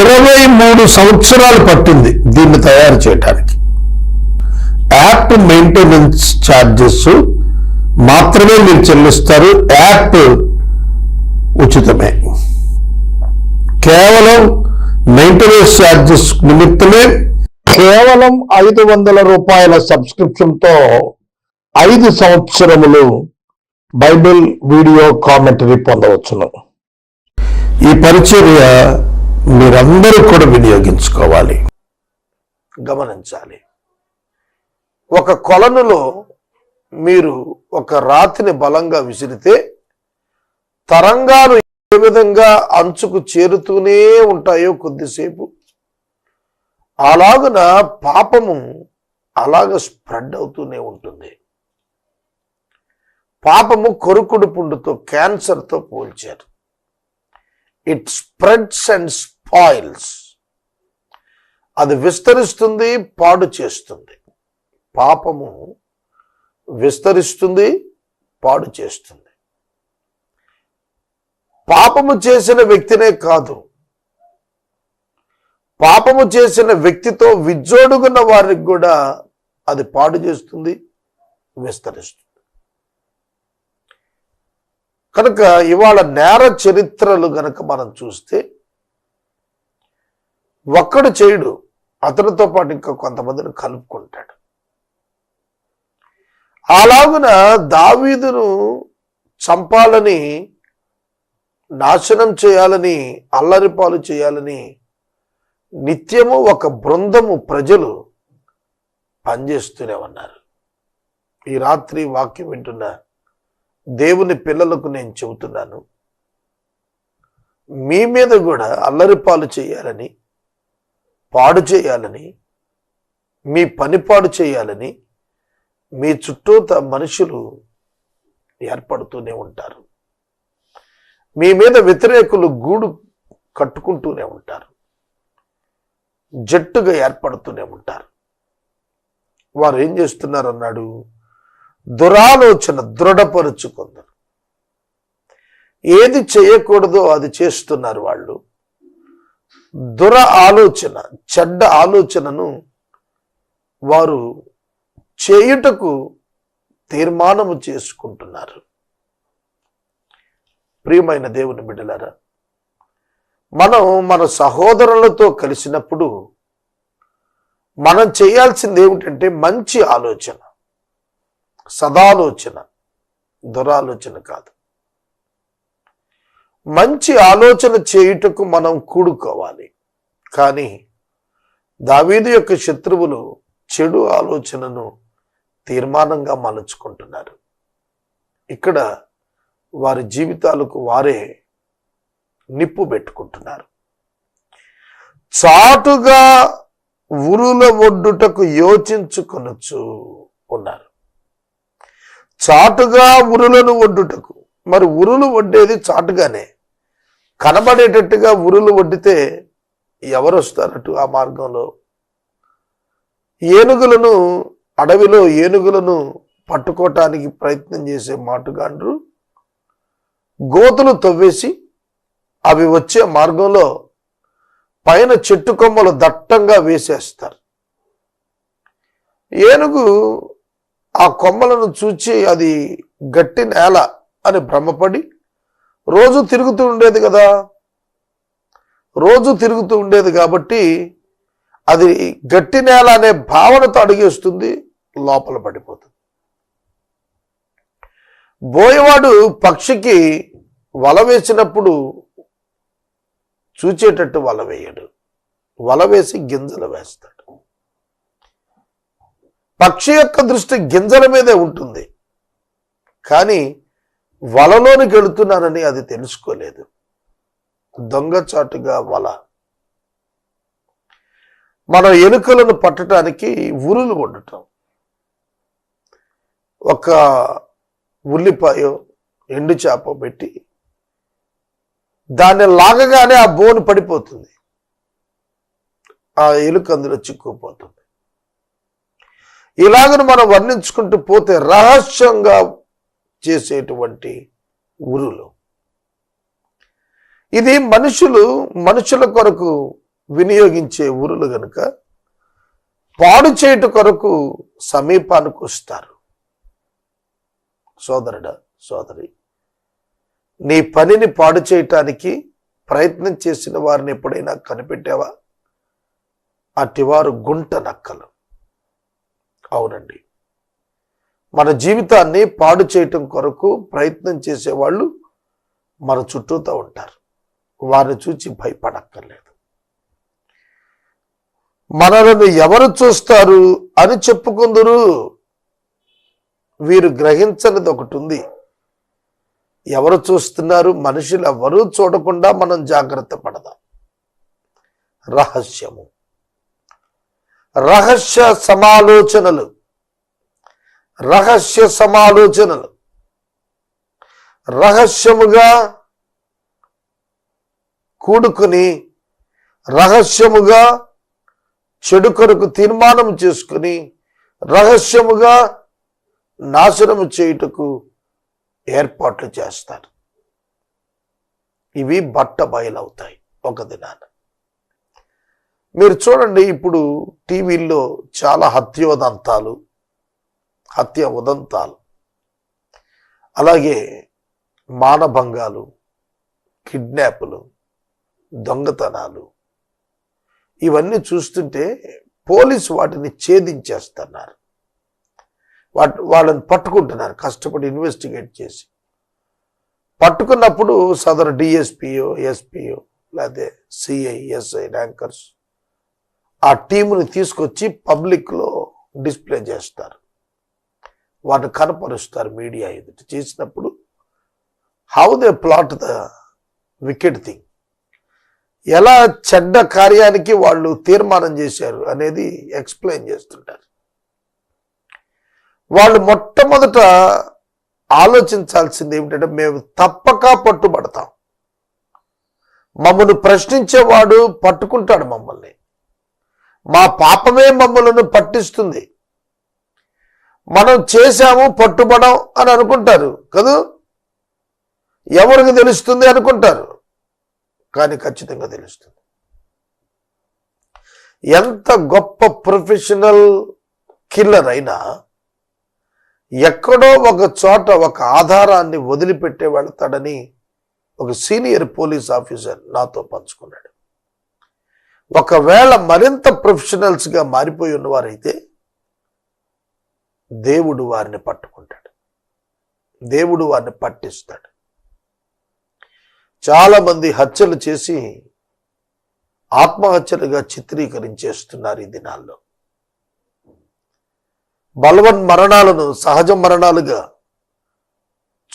ఇరవై మూడు సంవత్సరాలు పట్టింది దీన్ని తయారు చేయడానికి యాప్ మెయింటెనెన్స్ ఛార్జెస్ మాత్రమే మీరు చెల్లిస్తారు. యాప్ ఉచితమే. కేవలం మెయింటెనెన్స్ ఛార్జెస్ నిమిత్తమే కేవలం ఐదు వందల రూపాయల సబ్స్క్రిప్షన్తో ఐదు సంవత్సరములు బైబిల్ వీడియో కామెంటరీ పొందవచ్చును. ఈ పరిచర్య మీరందరూ కూడా వినియోగించుకోవాలి. గమనించాలి. ఒక కొలనులో మీరు ఒక రాతిని బలంగా విసిరితే తరంగాలు ఏ విధంగా అంచుకు చేరుతూనే ఉంటాయో కొద్దిసేపు. అలాగున పాపము అలాగ స్ప్రెడ్ అవుతూనే ఉంటుంది. పాపము కొరుకుడు పుండుతో క్యాన్సర్తో పోల్చారు. ఇట్ స్ప్రెడ్స్ అండ్ స్పాయిల్స్ అది విస్తరిస్తుంది పాడు చేస్తుంది. పాపము విస్తరిస్తుంది పాడు చేస్తుంది. పాపము చేసిన వ్యక్తినే కాదు. పాపము చేసిన వ్యక్తితో విజ్జోడుగున్న వారికి కూడా అది పాడు చేస్తుంది విస్తరిస్తుంది. కనుక ఇవాళ నేర చరిత్రలు గనక మనం చూస్తే ఒక్కడు చేయడు అతనితో పాటు ఇంకా కొంతమందిని కలుపుకుంటాడు. అలాగున దావీదును చంపాలని నాశనం చేయాలని అల్లరిపాలు చేయాలని నిత్యము ఒక బృందము ప్రజలు పనిచేస్తూనే ఉన్నారు. ఈ రాత్రి వాక్యం వింటున్న దేవుని పిల్లలకు నేను చెబుతున్నాను. మీ మీద కూడా అల్లరిపాలు చేయాలని పాడు చేయాలని మీ పని పాడు చేయాలని మీ చుట్టూత మనుషులు ఏర్పడుతూనే ఉంటారు. మీ మీద వ్యతిరేకులు గూడు కట్టుకుంటూనే ఉంటారు. జట్టుగా ఏర్పడుతూనే ఉంటారు. వారు ఏం చేస్తున్నారు అన్నాడు? దురాలోచన దృఢపరుచుకుందరు. ఏది చేయకూడదో అది చేస్తున్నారు వాళ్ళు. దుర ఆలోచన చెడ్డ ఆలోచనను వారు చేయుటకు తీర్మానము చేసుకుంటున్నారు. ప్రియమైన దేవుని బిడ్డలారా మనం మన సహోదరులతో కలిసినప్పుడు మనం చేయాల్సింది ఏమిటంటే మంచి ఆలోచన. సదాలోచన దురాలోచన కాదు. మంచి ఆలోచన చేయుటకు మనం కూడుకోవాలి. కానీ దావీదు యొక్క శత్రువులు చెడు ఆలోచనను తీర్మానంగా మలుచుకుంటున్నారు. ఇక్కడ వారి జీవితాలకు వారే నిప్పు పెట్టుకుంటున్నారు. చాటుగా ఉరుల ఒడ్డుటకు యోచించుకొనొచ్చు ఉన్నారు. చాటుగా ఉరులను వడ్డుటకు మరి ఉరులు వడ్డేది చాటుగానే. కనబడేటట్టుగా ఉరులు వడ్డితే ఎవరు వస్తారటు ఆ మార్గంలో? ఏనుగులను అడవిలో ఏనుగులను పట్టుకోవటానికి ప్రయత్నం చేసే మాటుగాండ్రు. గోతులు తవ్వేసి అవి వచ్చే మార్గంలో పైన చెట్టు కొమ్మలు దట్టంగా వేసేస్తారు. ఏనుగు ఆ కొమ్మలను చూచి అది గట్టి నేల అని భ్రమపడి రోజు తిరుగుతూ ఉండేది కదా. రోజు తిరుగుతూ ఉండేది కాబట్టి అది గట్టి నేల అనే భావనతో అడిగేస్తుంది లోపల పడిపోతుంది. బోయవాడు పక్షికి వల వేసినప్పుడు చూచేటట్టు వల వేయడు. వల వేసి గింజలు వేస్తాడు. పక్షి యొక్క దృష్టి గింజల మీదే ఉంటుంది. కానీ వలలోనికి వెళుతున్నానని అది తెలుసుకోలేదు. దొంగచాటుగా వల. మనం ఎలుకలను పట్టడానికి ఉరులు వండటం ఒక ఉల్లిపాయో ఎండు చేప పెట్టి దాన్ని లాగగానే ఆ బోను పడిపోతుంది. ఆ ఎలుక అందులో చిక్కుపోతుంది ఇలాగను మనం వర్ణించుకుంటూ పోతే రహస్యంగా చేసేటువంటి ఉరులు ఇది మనుషులు మనుషుల కొరకు వినియోగించే ఊరులు గనుక పాడు చేయుట కొరకు సమీపానికి వస్తారు. సోదరుడా సోదరి నీ పనిని పాడు చేయటానికి ప్రయత్నం చేసిన వారిని ఎప్పుడైనా కనిపెట్టావా? అటివారు గుంట నక్కలు. అవునండి. మన జీవితాన్ని పాడు చేయటం కొరకు ప్రయత్నం చేసేవాళ్ళు మన చుట్టూతో ఉంటారు. వారిని చూచి భయపడక్కర్లేదు. మనలను ఎవరు చూస్తారు అని చెప్పుకుందరు. వీరు గ్రహించనిది ఒకటి ఉంది. ఎవరు చూస్తున్నారు మనుషులు ఎవరూ చూడకుండా మనం జాగ్రత్త పడదాం. రహస్యము. రహస్య సమాలోచనలు. రహస్య సమాలోచనలు. రహస్యముగా కూడుకుని రహస్యముగా చెడు కొరకు తీర్మానం చేసుకుని రహస్యముగా నాశనము చేయుటకు ఏర్పాట్లు చేస్తారు. ఇవి బట్ట బయలవుతాయి ఒక దినాన. మీరు చూడండి ఇప్పుడు టీవీల్లో చాలా హత్యోదంతాలు హత్య ఉదంతాలు. అలాగే మానభంగాలు కిడ్నాప్లు దొంగతనాలు ఇవన్నీ చూస్తుంటే పోలీసు వాటిని ఛేదించేస్తున్నారు. వాటి వాళ్ళని పట్టుకుంటున్నారు కష్టపడి ఇన్వెస్టిగేట్ చేసి. పట్టుకున్నప్పుడు సదరు డిఎస్పిఓ ఎస్పియో లేకపోతే సిఐ ఎస్ఐ ర్యాంకర్స్ ఆ టీముని తీసుకొచ్చి పబ్లిక్లో డిస్ప్లే చేస్తారు. వాటిని కనపరుస్తారు మీడియా ఎదుటి. చేసినప్పుడు how they plot the wicked thing ఎలా చెడ్డ కార్యానికి వాళ్ళు తీర్మానం చేశారు అనేది ఎక్స్ప్లెయిన్ చేస్తుంటారు. వాళ్ళు మొట్టమొదట ఆలోచించాల్సింది ఏమిటంటే మేము తప్పక పట్టుబడతాం. మమ్మల్ని ప్రశ్నించేవాడు పట్టుకుంటాడు మమ్మల్ని. మా పాపమే మమ్మలను పట్టిస్తుంది. మనం చేశాము పట్టుబడం అని అనుకుంటారు కదూ? ఎవరికి తెలుస్తుంది అనుకుంటారు? కానీ ఖచ్చితంగా తెలుస్తుంది. ఎంత గొప్ప ప్రొఫెషనల్ కిల్లర్ అయినా ఎక్కడో ఒక చోట ఒక ఆధారాన్ని వదిలిపెట్టే వెళతాడని ఒక సీనియర్ పోలీస్ ఆఫీసర్ నాతో పంచుకున్నాడు. ఒకవేళ మరింత ప్రొఫెషనల్స్గా మారిపోయి ఉన్నవారైతే దేవుడు వారిని పట్టుకుంటాడు. దేవుడు వారిని పట్టిస్తాడు. చాలామంది హత్యలు చేసి ఆత్మహత్యలుగా చిత్రీకరించేస్తున్నారు ఈ దినాల్లో. బలవన్ మరణాలను సహజ మరణాలుగా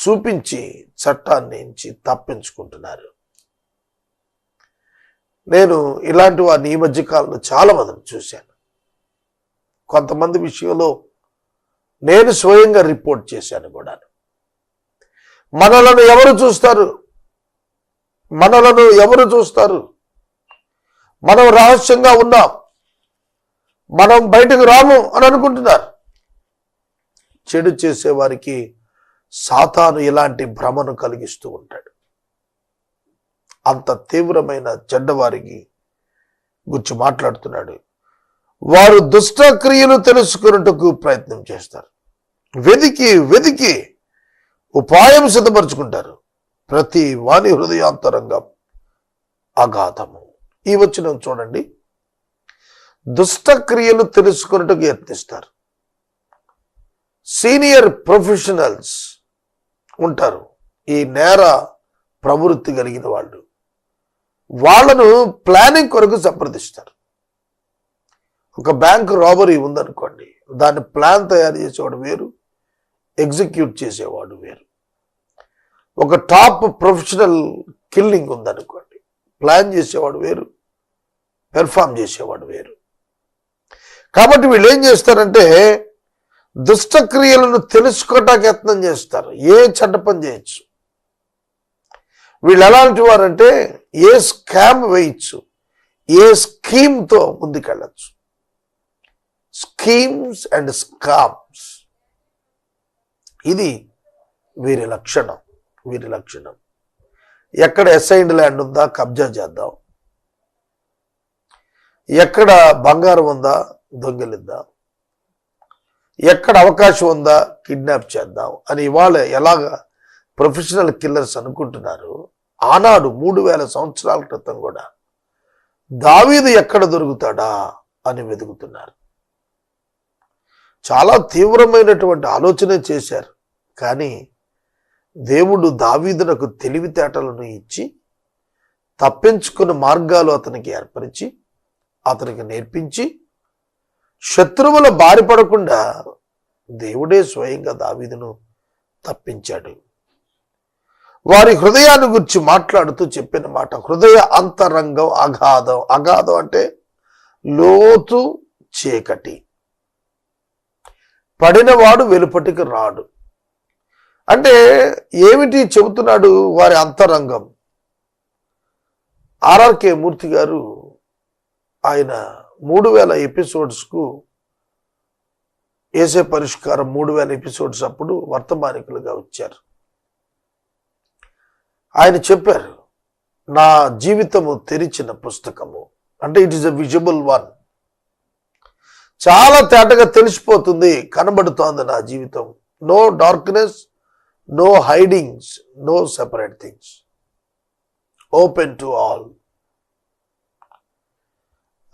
చూపించి చట్టాన్ని నుంచి తప్పించుకుంటున్నారు. నేను ఇలాంటి వారిని ఈ మధ్య కాలంలో చాలామందిని చూశాను. కొంతమంది విషయంలో నేను స్వయంగా రిపోర్ట్ చేశాను కూడా మనలను ఎవరు చూస్తారు? మనలను ఎవరు చూస్తారు? మనం రహస్యంగా ఉన్నాం. మనం బయటకు రాము అని అనుకుంటున్నారు. చెడు చేసేవారికి సాతాను ఇలాంటి భ్రమను కలిగిస్తూ ఉంటాడు. అంత తీవ్రమైన చెడ్డవారికి గురించి మాట్లాడుతున్నాడు. వారు దుష్టక్రియలు తెలుసుకున్నట్టుకు ప్రయత్నం చేస్తారు. వెదికి వెదికి ఉపాయం సిద్ధపరుచుకుంటారు. ప్రతి వాణి హృదయాంతరంగం అగాధము. ఈ వచ్చిన చూడండి. దుష్టక్రియలు తెలుసుకున్నట్టుకు యత్నిస్తారు. సీనియర్ ప్రొఫెషనల్స్ ఉంటారు. ఈ నేర ప్రవృత్తి కలిగిన వాళ్ళు. వాళ్ళను ప్లానింగ్ కొరకు సంప్రదిస్తారు. ఒక బ్యాంక్ రాబరీ ఉందనుకోండి దాన్ని ప్లాన్ తయారు చేసేవాడు వేరు ఎగ్జిక్యూట్ చేసేవాడు వేరు. ఒక టాప్ ప్రొఫెషనల్ కిల్లింగ్ ఉందనుకోండి ప్లాన్ చేసేవాడు వేరు పెర్ఫామ్ చేసేవాడు వేరు. కాబట్టి వీళ్ళు ఏం చేస్తారంటే దుష్టక్రియలను తెలుసుకోవటానికి యత్నం చేస్తారు ఏ చెడ్డ పని చేయొచ్చు. వీళ్ళు ఎలాంటి వారంటే ఏ స్కామ్ వేయచ్చు ఏ స్కీమ్తో ముందుకెళ్ళచ్చు. Schemes and scams. ఇది వీరి లక్షణం వీరి లక్షణం. ఎక్కడ ఎస్ఐండ్ ల్యాండ్ ఉందా కబ్జా చేద్దాం. ఎక్కడ బంగారం ఉందా దొంగిలిద్దాం. ఎక్కడ అవకాశం ఉందా కిడ్నాప్ చేద్దాం. అని ఇవాళ ఎలాగా ప్రొఫెషనల్ కిల్లర్స్ అనుకుంటున్నారు ఆనాడు మూడు వేల సంవత్సరాల క్రితం కూడా దావీదు ఎక్కడ దొరుకుతాడా అని వెతుకుతున్నారు. చాలా తీవ్రమైనటువంటి ఆలోచన చేశారు. కానీ దేవుడు దావీదునకు తెలివితేటలను ఇచ్చి తప్పించుకున్న మార్గాలు అతనికి ఏర్పరిచి అతనికి నేర్పించి శత్రువుల బారిపడకుండా దేవుడే స్వయంగా దావీదును తప్పించాడు. వారి హృదయాన్ని గురించి మాట్లాడుతూ చెప్పిన మాట హృదయ అంతరంగం అగాధం. అగాధం అంటే లోతు చీకటి. పడినవాడు వెలుపటికి రాడు. అంటే ఏమిటి చెబుతున్నాడు వారి అంతరంగం? ఆర్ఆర్కే మూర్తి గారు ఆయన మూడు వేల ఎపిసోడ్స్కు వేసే పరిష్కారం మూడు వేల ఎపిసోడ్స్ అప్పుడు వర్తమానికులుగా వచ్చారు. ఆయన చెప్పారు నా జీవితము తెరిచిన పుస్తకము. అంటే it is a visible one చాలా తేటగా తెలిసిపోతుంది కనబడుతోంది నా జీవితం. No darkness no hidings no separate things open to all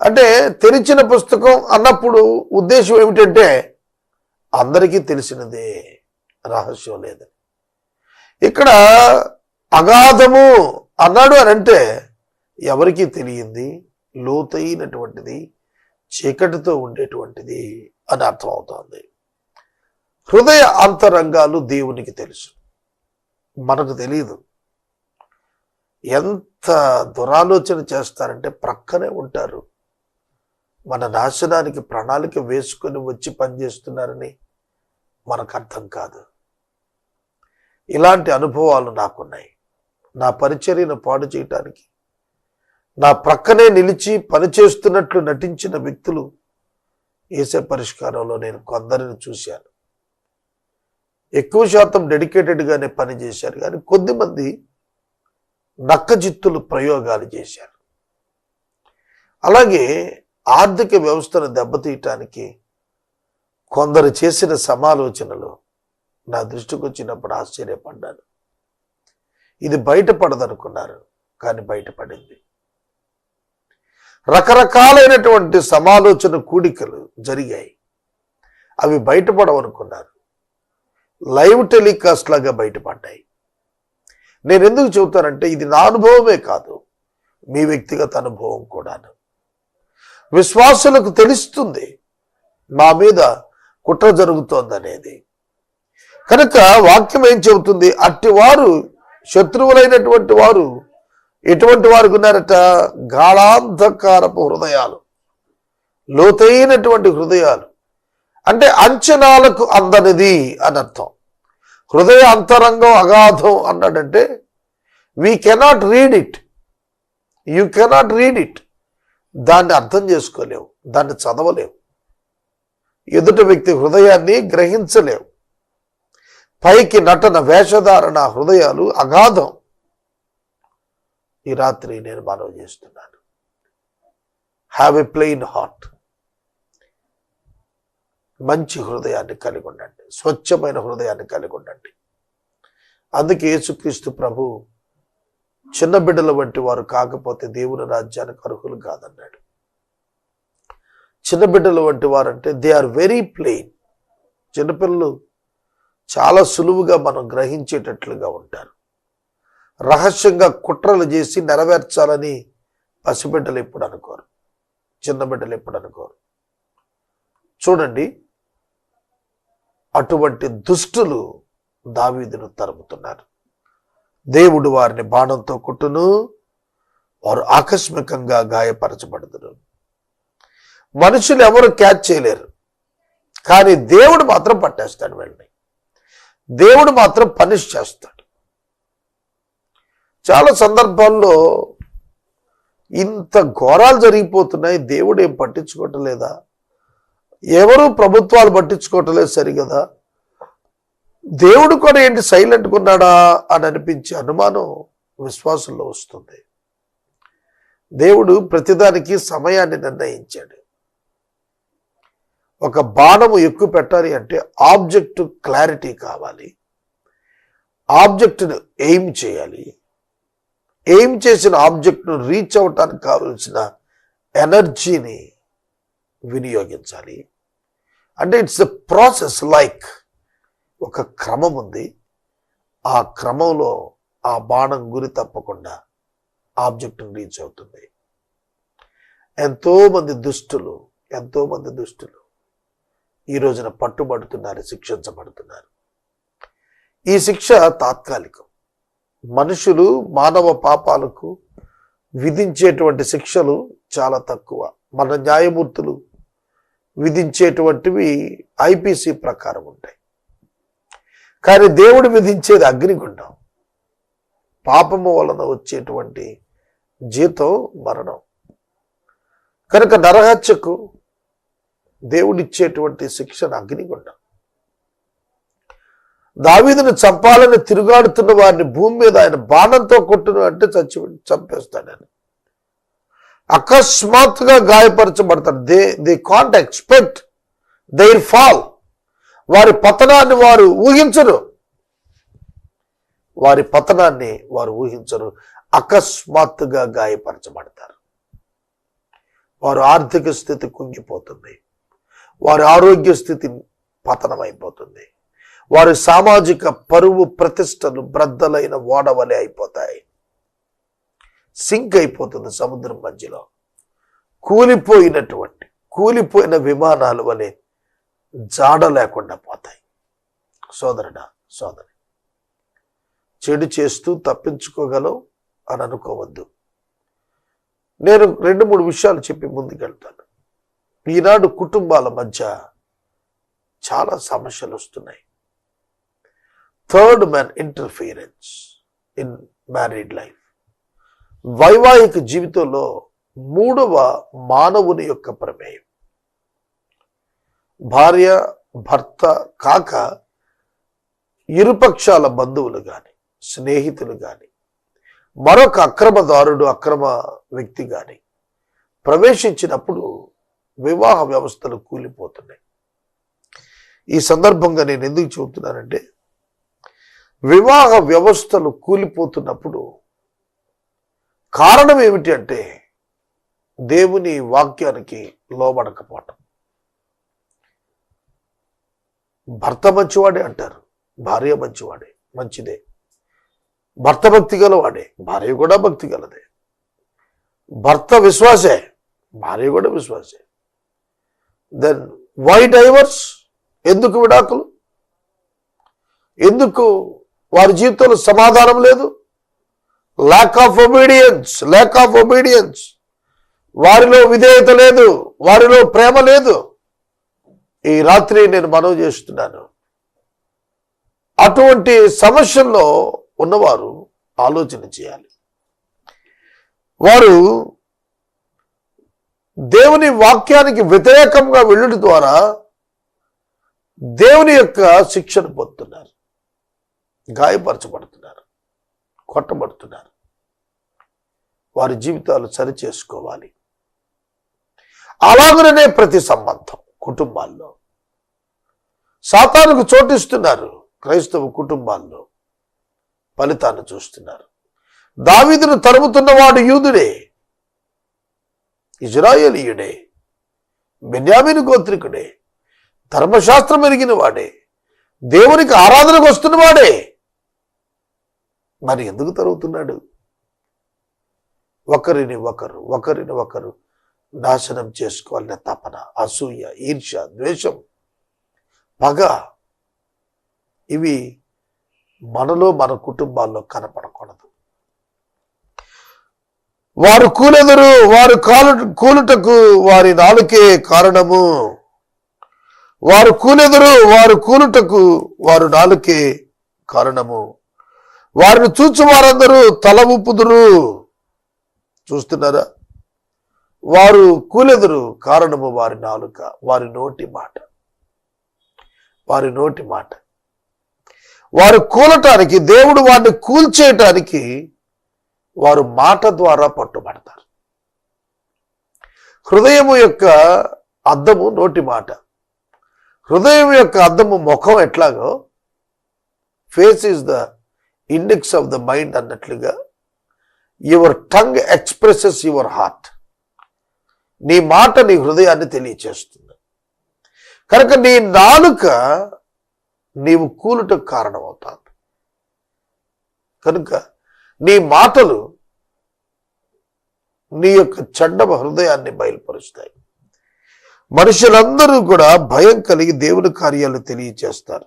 అంటే తెరిచిన పుస్తకం అన్నప్పుడు ఉద్దేశం ఏమిటంటే అందరికీ తెలిసినదే రహస్యం లేదు ఇక్కడ అగాధము అన్నాడు అని అంటే ఎవరికీ తెలియంది? లోతైనటువంటిది చీకటితో ఉండేటువంటిది అని అర్థమవుతోంది. హృదయ అంతరంగాలు దేవునికి తెలుసు. మనకు తెలియదు ఎంత దురాలోచన చేస్తారంటే ప్రక్కనే ఉంటారు. మన నాశనానికి ప్రణాళిక వేసుకొని వచ్చి పనిచేస్తున్నారని మనకు అర్థం కాదు. ఇలాంటి అనుభవాలు నాకున్నాయి. నా పరిచర్యను పాడు చేయటానికి. నా ప్రక్కనే నిలిచి పనిచేస్తున్నట్లు నటించిన వ్యక్తులు ఏసే పరిష్కారంలో నేను కొందరిని చూశాను. ఎక్కువ శాతం డెడికేటెడ్గానే పని చేశారు కానీ కొద్దిమంది నక్కజిత్తులు ప్రయోగాలు చేశారు. అలాగే ఆర్థిక వ్యవస్థను దెబ్బతీయటానికి కొందరు చేసిన సమాలోచనలు నా దృష్టికి వచ్చినప్పుడు ఆశ్చర్యపడ్డాను. ఇది బయటపడదనుకున్నారు కానీ బయటపడింది. రకరకాలైనటువంటి సమాలోచన కూడికలు జరిగాయి. అవి బయటపడవనుకున్నారు. లైవ్ టెలికాస్ట్ లాగా బయటపడ్డాయి. నేను ఎందుకు చెబుతానంటే ఇది నా అనుభవమే కాదు మీ వ్యక్తిగత అనుభవం కూడాను. విశ్వాసులకు తెలుస్తుంది మా మీద కుట్ర జరుగుతోందనేది. కనుక వాక్యం ఏం చెబుతుంది? అట్టివారు శత్రువులైనటువంటి వారు ఎటువంటి వారికి ఉన్నారట? గాఢాంధకారపు హృదయాలు లోతైనటువంటి హృదయాలు. అంటే అంచనాలకు అందనిది అని అర్థం. హృదయ అంతరంగం అగాధం అన్నాడంటే we cannot read it you cannot read it దాన్ని అర్థం చేసుకోలేవు దాన్ని చదవలేవు. ఎదుటి వ్యక్తి హృదయాన్ని గ్రహించలేవు. పైకి నటన వేషధారణ హృదయాలు అగాధం. ఈ రాత్రి నేను మనవి చేస్తున్నాను. హ్యావ్ ఎ ప్లెయిన్ హార్ట్ మంచి హృదయాన్ని కలిగి ఉండండి. స్వచ్ఛమైన హృదయాన్ని కలిగి ఉండండి. అందుకే యేసుక్రీస్తు ప్రభు చిన్న బిడ్డల వంటి వారు కాకపోతే దేవుని రాజ్యానికి అర్హులు కాదన్నాడు. చిన్న బిడ్డల వంటి వారంటే అంటే దే ఆర్ వెరీ ప్లెయిన్ చిన్నపిల్లలు చాలా సులువుగా మనం గ్రహించేటట్లుగా ఉంటారు. రహస్యంగా కుట్రలు చేసి నెరవేర్చాలని పసిబిడ్డలు ఎప్పుడు అనుకోరు. చిన్న బిడ్డలు ఎప్పుడు అనుకోరు. చూడండి అటువంటి దుష్టులు దావీదును తరుముతున్నారు. దేవుడు వారిని బాణంతో కుట్టును వారు ఆకస్మికంగా గాయపరచబడదురు. మనుషులు ఎవరు క్యాచ్ చేయలేరు. కానీ దేవుడు మాత్రం పట్టేస్తాడు వెళ్ళి దేవుడు మాత్రం పనిష్ చేస్తాడు. చాలా సందర్భాల్లో ఇంత ఘోరాలు జరిగిపోతున్నాయి దేవుడు ఏం పట్టించుకోవటలేదా? ఎవరు ప్రభుత్వాలు పట్టించుకోవటం లేదు సరిగదా? దేవుడు కూడా ఏంటి సైలెంట్గా ఉన్నాడా అని అనిపించే అనుమానం విశ్వాసంలో వస్తుంది. దేవుడు ప్రతిదానికి సమయాన్ని నిర్ణయించాడు. ఒక బాణము ఎక్కువ పెట్టాలి అంటే ఆబ్జెక్ట్ క్లారిటీ కావాలి. ఆబ్జెక్ట్ను ఎయిమ్ చేయాలి. ఎయిమ్ చేసిన ఆబ్జెక్ట్ను రీచ్ అవటానికి కావలసిన ఎనర్జీని వినియోగించాలి. అంటే ఇట్స్ ద ప్రాసెస్ లైక్ ఒక క్రమం ఉంది. ఆ క్రమంలో ఆ బాణం గురి తప్పకుండా ఆబ్జెక్ట్ని రీచ్ అవుతుంది. ఎంతోమంది దుష్టులు ఎంతోమంది దుష్టులు ఈ రోజున పట్టుబడుతున్నారు శిక్షించబడుతున్నారు. ఈ శిక్ష తాత్కాలికం. మనుషులు మానవ పాపాలకు విధించేటువంటి శిక్షలు చాలా తక్కువ. మన న్యాయమూర్తులు విధించేటువంటివి ఐపీసీ ప్రకారం ఉంటాయి. కానీ దేవుడు విధించేది అగ్నిగుండం. పాపము వలన వచ్చేటువంటి జీతం మరణం. కనుక నరహత్యకు దేవుడిచ్చేటువంటి శిక్షణ అగ్నిగుండం దావీదును చంపాలని తిరుగాడుతున్న వారిని భూమి మీద ఆయన బాణంతో కొట్టును అంటే చచ్చి చంపేస్తాడని అకస్మాత్తుగా గాయపరచబడతాడు. They they can't expect their fall వారి పతనాన్ని వారు ఊహించరు. వారి పతనాన్ని వారు ఊహించరు. అకస్మాత్తుగా గాయపరచబడతారు. వారు ఆర్థిక స్థితి కుంగిపోతుంది. వారి ఆరోగ్య స్థితి పతనమైపోతుంది. వారి సామాజిక పరువు ప్రతిష్టలు బ్రద్దలైన ఓడవలే అయిపోతాయి. సింక్ అయిపోతుంది సముద్రం మధ్యలో. కూలిపోయినటువంటి కూలిపోయిన విమానాల వలె జాడ లేకుండా పోతాయి. సోదరుడా సోదరి చెడు చేస్తూ తప్పించుకోగలవు అని అనుకోవద్దు. నేను రెండు మూడు విషయాలు చెప్పి ముందుకెళ్తాను. ఈనాడు కుటుంబాల మధ్య చాలా సమస్యలు వస్తున్నాయి. Third man interference in married life వైవాహిక జీవితంలో మూడవ మానవుని యొక్క ప్రమేయం. భార్య భర్త కాక ఇరుపక్షాల బంధువులు కానీ స్నేహితులు కానీ మరొక అక్రమదారుడు అక్రమ వ్యక్తి కానీ ప్రవేశించినప్పుడు వివాహ వ్యవస్థలు కూలిపోతున్నాయి. ఈ సందర్భంగా నేను ఎందుకు చెబుతున్నానంటే వివాహ వ్యవస్థలు కూలిపోతున్నప్పుడు కారణం ఏమిటి అంటే దేవుని వాక్యానికి లోబడకపోవటం. భర్త మంచివాడే అంటారు భార్య మంచివాడే మంచిదే. భర్త భక్తి గలవాడే భార్య కూడా భక్తి గలదే. భర్త విశ్వాసే భార్య కూడా విశ్వాసే. దెన్ వై డైవర్స్ ఎందుకు విడాకులు? ఎందుకు వారి జీవితంలో సమాధానం లేదు? Lack of obedience lack of obedience వారిలో విధేయత లేదు వారిలో ప్రేమ లేదు. ఈ రాత్రి నేను మనవి చేస్తున్నాను. అటువంటి సమస్యల్లో ఉన్నవారు ఆలోచన చేయాలి. వారు దేవుని వాక్యానికి వ్యతిరేకంగా వెళ్ళడం ద్వారా దేవుని యొక్క శిక్షను పొందుతున్నారు. గాయపరచబడుతున్నారు. కొట్టబడుతున్నారు. వారి జీవితాలు సరి చేసుకోవాలి అలాగనే ప్రతి సంబంధం కుటుంబాల్లో. సాతానుకు చోటిస్తున్నారు. క్రైస్తవ కుటుంబాల్లో. ఫలితాన్ని చూస్తున్నారు. దావీదును తరుముతున్నవాడు యూదుడే. ఇజ్రాయేలీయుడే బెన్యామిను గోత్రికుడే ధర్మశాస్త్రం ఎరిగిన వాడే దేవునికి ఆరాధనకు వస్తున్నవాడే మరి ఎందుకు తరుగుతున్నాడు? ఒకరిని ఒకరు ఒకరిని ఒకరు నాశనం చేసుకోవాలనే తపన అసూయ ఈర్ష్య ద్వేషం పగ ఇవి మనలో మన కుటుంబాల్లో కనపడకూడదు. వారు కూలెదురు వారు కాలు కూలుటకు వారి నాలుకే కారణము. వారు కూలెదురు వారు కూలుటకు వారు నాలుకే కారణము. వారిని చూచు వారందరూ తల ఊపుదురు. చూస్తున్నారా? వారు కూలెదురు కారణము వారి నాలుక వారి నోటి మాట. వారి నోటి మాట. వారు కూలటానికి దేవుడు వారిని కూల్చేయటానికి వారు మాట ద్వారా పట్టుబడతారు. హృదయము యొక్క అద్దము నోటి మాట. హృదయం యొక్క అద్దము ముఖం ఎట్లాగో? Face is the index of the mind అన్నట్లుగా. Your tongue expresses your heart. నీ మాట నీ హృదయాన్ని తెలియచేస్తుంది. కనుక నీ నాలుక నీవు కూలుటకు కారణమవుతాను కనుక నీ మాటలు నీ యొక్క చెడ్డ హృదయాన్ని బయలుపరుస్తాయి. మనుషులందరూ కూడా భయం కలిగి దేవుని కార్యాలు తెలియచేస్తారు.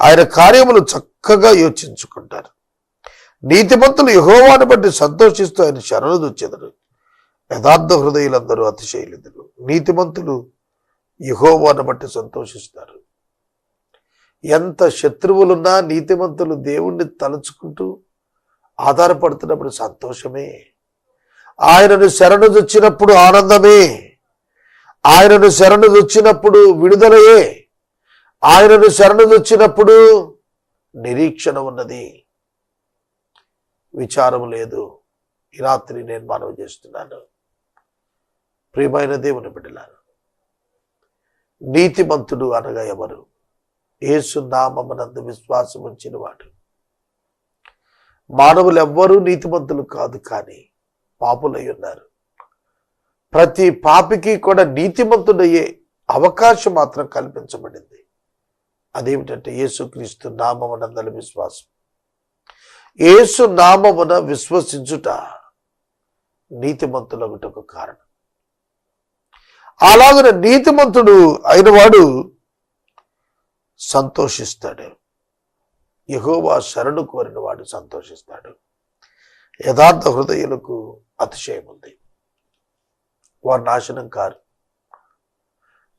ఆయన కార్యములు చక్కగా యోచించుకుంటారు. నీతిమంతులు యహోవాను బట్టి సంతోషిస్తూ ఆయన శరణు చెదరు యథార్థ హృదయులందరూ అతిశైలిదురు నీతిమంతులు యహోవాను బట్టి సంతోషిస్తారు. ఎంత శత్రువులున్నా నీతిమంతులు దేవుణ్ణి తలుచుకుంటూ ఆధారపడుతున్నప్పుడు సంతోషమే. ఆయనను శరణుదొచ్చినప్పుడు ఆనందమే. ఆయనను శరణుదొచ్చినప్పుడు విడుదలయే. ఆయనను శరణుదొచ్చినప్పుడు నిరీక్షణ ఉన్నది. విచారం లేదు. ఈ రాత్రి నేను మనవి చేస్తున్నాను. ప్రియమైన దేవుని బిడ్డలారు నీతిమంతుడు అనగా ఎవరు? యేసు నామమునందు విశ్వాసం ఉంచిన వాడు మానవులు ఎవ్వరూ నీతిమంతులు కాదు కానీ పాపులై ఉన్నారు. ప్రతి పాపికి కూడా నీతిమంతుడయ్యే అవకాశం మాత్రం కల్పించబడింది. అదేమిటంటే యేసుక్రీస్తు నామమునందల విశ్వాసం. యేసు నామమున విశ్వసించుట నీతిమంతులగుటకు కారణం. అలాగనే నీతిమంతుడు అయినవాడు సంతోషిస్తాడు. యహోవా శరణు కోరిన వాడు సంతోషిస్తాడు. యథార్థ హృదయులకు అతిశయం ఉంది వారు నాశనం కారు.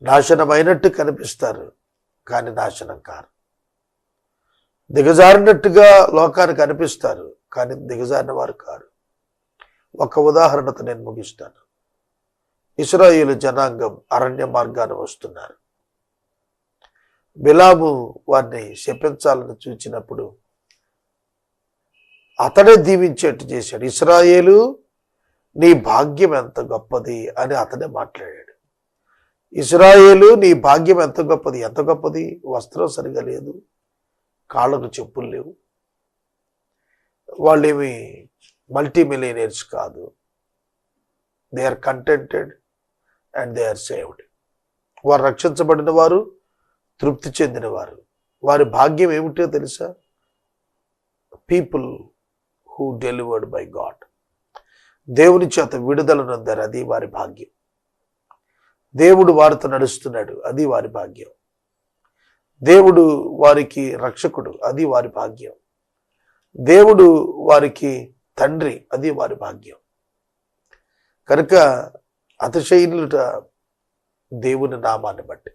నాశనమైనట్టు కనిపిస్తారు కానీ నాశనం కారు. దిగజారినట్టుగా లోకానికి అనిపిస్తారు కానీ దిగజారిన వారు కారు. ఒక ఉదాహరణతో నేను ముగిస్తాను. ఇస్రాయిల్ జనాంగం అరణ్య మార్గాన్ని వస్తున్నారు. బిలాము వారిని శపించాలని చూచినప్పుడు అతడే దీవించేట్టు చేశాడు. ఇస్రాయేలు నీ భాగ్యం ఎంత గొప్పది అని అతడే మాట్లాడాడు. ఇస్రాయేలు నీ భాగ్యం ఎంత గొప్పది? ఎంత గొప్పది? వస్త్రం సరిగా లేదు కాళ్ళకు చెప్పులు లేవు. వాళ్ళేమి మల్టీ మిలియనర్స్ కాదు. They are contented and they are saved. వారు రక్షించబడిన వారు తృప్తి చెందినవారు. వారి భాగ్యం ఏమిటో తెలుసా? People who delivered by God దేవుని చేత విడుదల నొందారు అది వారి భాగ్యం. దేవుడు వారితో నడుస్తున్నాడు అది వారి భాగ్యం. దేవుడు వారికి రక్షకుడు అది వారి భాగ్యం. దేవుడు వారికి తండ్రి అది వారి భాగ్యం. కనుక అతిశైలుట దేవుని నామాన్ని బట్టి.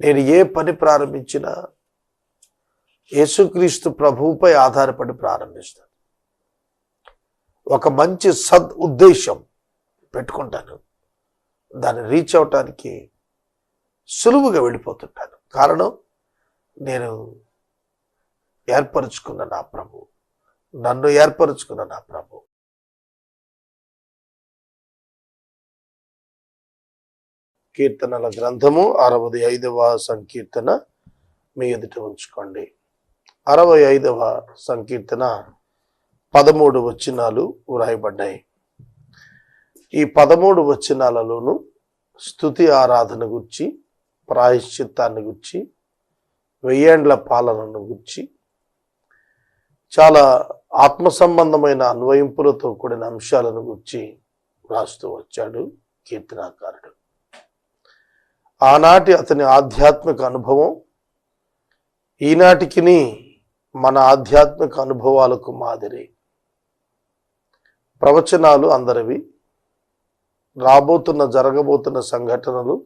నేను ఏ పని ప్రారంభించినా యేసుక్రీస్తు ప్రభువుపై ఆధారపడి ప్రారంభిస్తాను. ఒక మంచి సద్ ఉద్దేశం పెట్టుకుంటాను. దాన్ని రీచ్ అవటానికి సులువుగా వెళ్ళిపోతుంటాను. కారణం నేను ఏర్పరచుకున్న నా ప్రభు. నన్ను ఏర్పరచుకున్న నా ప్రభు. కీర్తనల గ్రంథము అరవై ఐదవ సంకీర్తన మీ ఎదుట ఉంచుకోండి. అరవై ఐదవ సంకీర్తన పదమూడు వచనాలు వ్రాయబడ్డాయి. ఈ పదమూడు వచనాలలోను స్థుతి ఆరాధన గుర్చి ప్రాయశ్చిత్తాన్ని గుర్చి వెయ్యేండ్ల పాలనను గుర్చి చాలా ఆత్మ సంబంధమైన అన్వయింపులతో కూడిన అంశాలను గుర్చి రాస్తూ వచ్చాడు కీర్తనాక ఆనాటి అతని ఆధ్యాత్మిక అనుభవం ఈనాటికి మన ఆధ్యాత్మిక అనుభవాలకు మాదిరి. ప్రవచనాలు అందరివి. రాబోతున్న జరగబోతున్న సంఘటనలు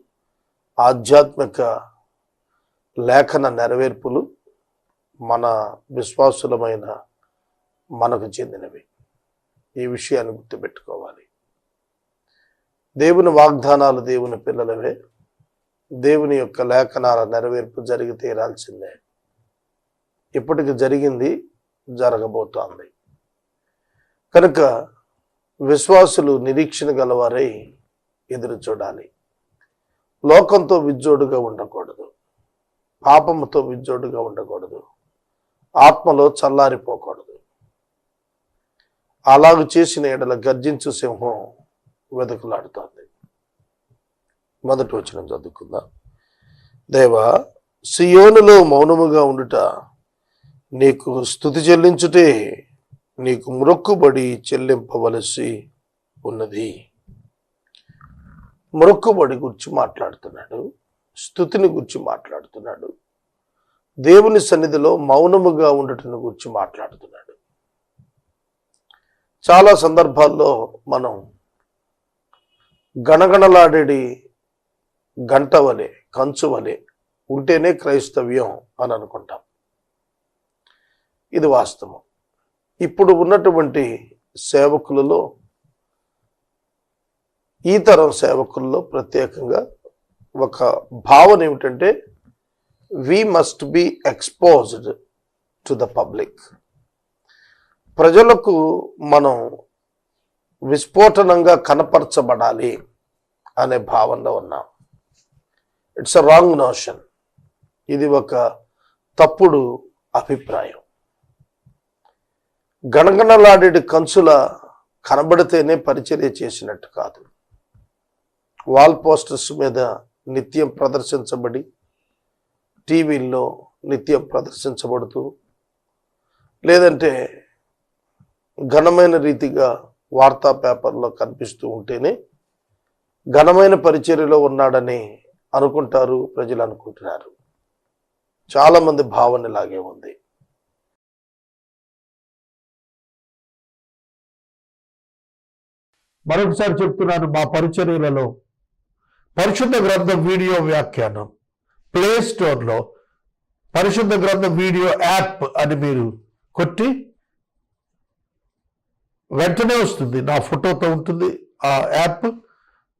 ఆధ్యాత్మిక లేఖన నెరవేర్పులు మన విశ్వాసులమైన మనకు చెందినవి. ఈ విషయాన్ని గుర్తుపెట్టుకోవాలి. దేవుని వాగ్దానాలు దేవుని పిల్లలవే. దేవుని యొక్క లేఖనాల నెరవేర్పు జరిగి తీరాల్సిందే. ఇప్పటికి జరిగింది జరగబోతోంది. కనుక విశ్వాసులు నిరీక్షణ గలవారై ఎదురు చూడాలి. లోకంతో విజ్జోడుగా ఉండకూడదు. పాపముతో విజ్జోడుగా ఉండకూడదు. ఆత్మలో చల్లారిపోకూడదు. అలాగు చేసిన ఎడల గర్జించు సింహం వెతుకులాడుతోంది మొదటి వచ్చిన చదువుకుందాం. దేవా సియోనులో మౌనముగా ఉండుట నీకు స్థుతి చెల్లించుటే నీకు మొక్కుబడి చెల్లింపవలసి ఉన్నది. మొక్కుబడి గురించి మాట్లాడుతున్నాడు స్థుతిని గురించి మాట్లాడుతున్నాడు దేవుని సన్నిధిలో మౌనముగా ఉండటం గురించి మాట్లాడుతున్నాడు. చాలా సందర్భాల్లో మనం గణగణలాడేడి గంట వలె కంచు వలె ఉంటేనే క్రైస్తవ్యం అని అనుకుంటాం. ఇది వాస్తవం. ఇప్పుడు ఉన్నటువంటి సేవకులలో ఈ తరం సేవకుల్లో ప్రత్యేకంగా ఒక భావన ఏమిటంటే we must be exposed to the public ప్రజలకు మనం విస్ఫోటనంగా కనపరచబడాలి అనే భావనలో ఉన్నాం. It's a wrong notion. ఇది ఒక తప్పుడు అభిప్రాయం. గణగణలాడేటి కంచుల కనబడితేనే పరిచర్య చేసినట్టు కాదు. వాల్ పోస్టర్స్ మీద నిత్యం ప్రదర్శించబడి టీవీల్లో నిత్యం ప్రదర్శించబడుతూ లేదంటే ఘనమైన రీతిగా వార్తా పేపర్లో కనిపిస్తూ ఉంటేనే ఘనమైన పరిచర్యలో ఉన్నాడని అనుకుంటారు ప్రజలు అనుకుంటున్నారు. చాలామంది భావన లాగే ఉంది. మరొకసారి చెప్తున్నాను మా పరిచర్యలలో పరిశుద్ధ గ్రంథం వీడియో వ్యాఖ్యానం. ప్లే స్టోర్లో పరిశుద్ధ గ్రంథ వీడియో యాప్ అని మీరు కొట్టి వెంటనే వస్తుంది. నా ఫోటోతో ఉంటుంది ఆ యాప్.